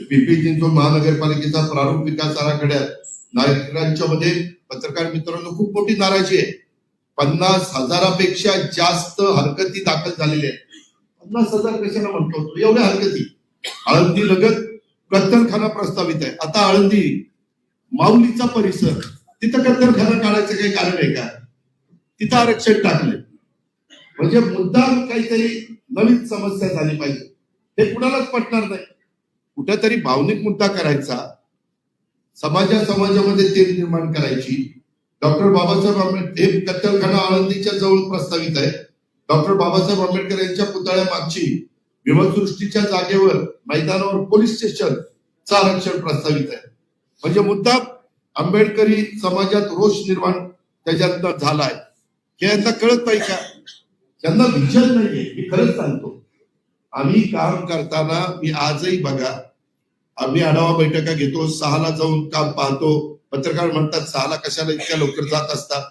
पिंपरी चिंचवड महानगरपालिकेचा प्रारूप विकास आराखड्यात नागरिकांच्या मध्ये पत्रकार मित्रांनो खूप मोठी नाराजी आहे. पन्नास हजारापेक्षा जास्त हरकती दाखल झालेल्या आहेत. पन्नास हजार कशाला म्हणतो? एवढ्या हरकती. आळंदी लगत कत्तलखाना प्रस्तावित आहे. आता आळंदी माऊलीचा परिसर तिथं कत्तलखाना काढायचं काही कारण आहे का? तिथं आरक्षण टाकले म्हणजे मुद्दाम काहीतरी नवीन समस्या झाली पाहिजे. हे कुणालाच पटणार नाही. कुठेतरी भावनिक मुद्दा करायचा. समाजा समाजामध्ये तेल निर्माण करायची. डॉक्टर बाबासाहेब आंबेडकर हे कत्तलखाना आळंदीच्या जवळ प्रस्तावित आहे. डॉक्टर बाबासाहेब आंबेडकर यांच्या पुतळ्या मागची भीमसृष्टीच्या जागेवर मैदानावर पोलीस स्टेशनचं आरक्षण प्रस्तावित आहे. म्हणजे मुद्दा आंबेडकरी समाजात रोष निर्माण त्याच्यातनं झालाय. हे यांना कळत नाही का? त्यांना विचार नाहीये. मी खरंच सांगतो. आम्ही काम करताना मी आजही बघा आम्ही आढावा बैठका घेतो सहाला जाऊन काम पाहतो. पत्रकार म्हणतात सहाला कशाला इतक्या लवकर जात असतात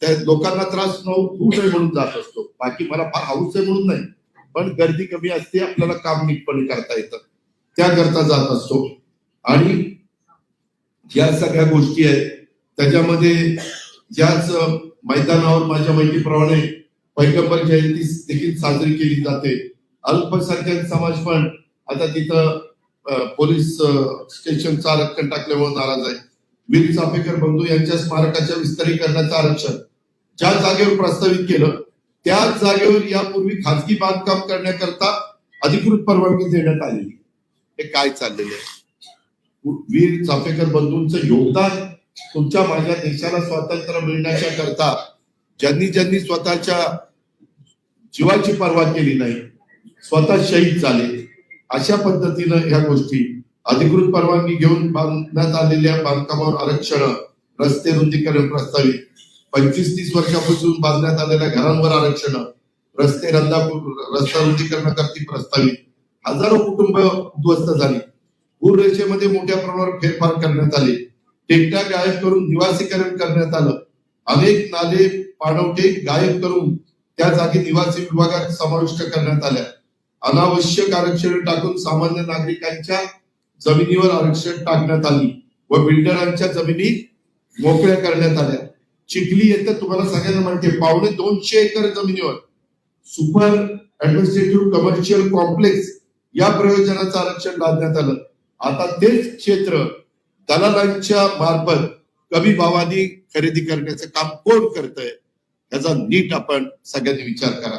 त्या लोकांना त्रास न होऊ नये म्हणून जात असतो. बाकी मला फार हाऊस आहे म्हणून नाही. पण गर्दी कमी असते आपल्याला काम नीटपणे करता येतं. त्याकरता जात असतो. आणि या सगळ्या गोष्टी आहेत. त्याच्यामध्ये ज्याच मैदानावर माझ्या माहितीप्रमाणे पैगंबर जयंती देखील साजरी केली जाते. अल्पसंख्याक समाज पण आता तिथं पोलीस स्टेशन आरक्षण टाकल्यामुळे नाराज आहे. वीर चाफेकर बंधू यांच्या स्मारकाच्या विस्तारीकरणाचं आरक्षण ज्या जागेवर प्रस्तावित केलं त्याच जागेवर यापूर्वी खाजगी बांधकाम करण्याकरता अधिकृत परवानगी देण्यात आलेली. हे काय चाललेलं आहे? वीर चाफेकर बंधूंचं योगदान तुमच्या माझ्या देशाला स्वातंत्र्य मिळण्याच्या करता ज्यांनी ज्यांनी स्वतःच्या जीवाची पर्वा केली नाही स्वतः शहीद झाले. अशा पद्धतीनं ह्या गोष्टी अधिकृत परवानगी घेऊन बांधण्यात आलेल्या बांधकामावर आरक्षण रस्ते रुंदीकरण प्रस्तावित पंचवीस तीस वर्षापासून बांधण्यात आलेल्या घरांवर आरक्षण रस्ते रंदापूर रस्ता रुंदीकरणाकरती प्रस्तावित. हजारो कुटुंब उद्ध्वस्त झाली. पूररेषेमध्ये मोठ्या प्रमाणावर फेरफार करण्यात आले. टेकट्या गायब करून निवासीकरण करण्यात आलं. अनेक नाले पाणवठे गायब करून त्या जागी निवासी विभागात समाविष्ट करण्यात आल्या. अनावश्यक आरक्षण टाकून सामान्य नागरिकांच्या जमिनीवर आरक्षण टाकण्यात आली व बिल्डरांच्या जमिनी मोकळ्या करण्यात आल्या. चिखली येतं तुम्हाला सगळ्यांना माहितीये पावणे दोनशे एकर जमिनीवर सुपर ऍडमिनिस्ट्रेटिव्ह कमर्शियल कॉम्प्लेक्स या प्रयोजनाचं आरक्षण लादण्यात आलं. आता तेच क्षेत्र दलालांच्या मार्फत कमी भावानी खरेदी करण्याचं काम कोण करतंय याचा नीट आपण सगळ्यांनी विचार करा.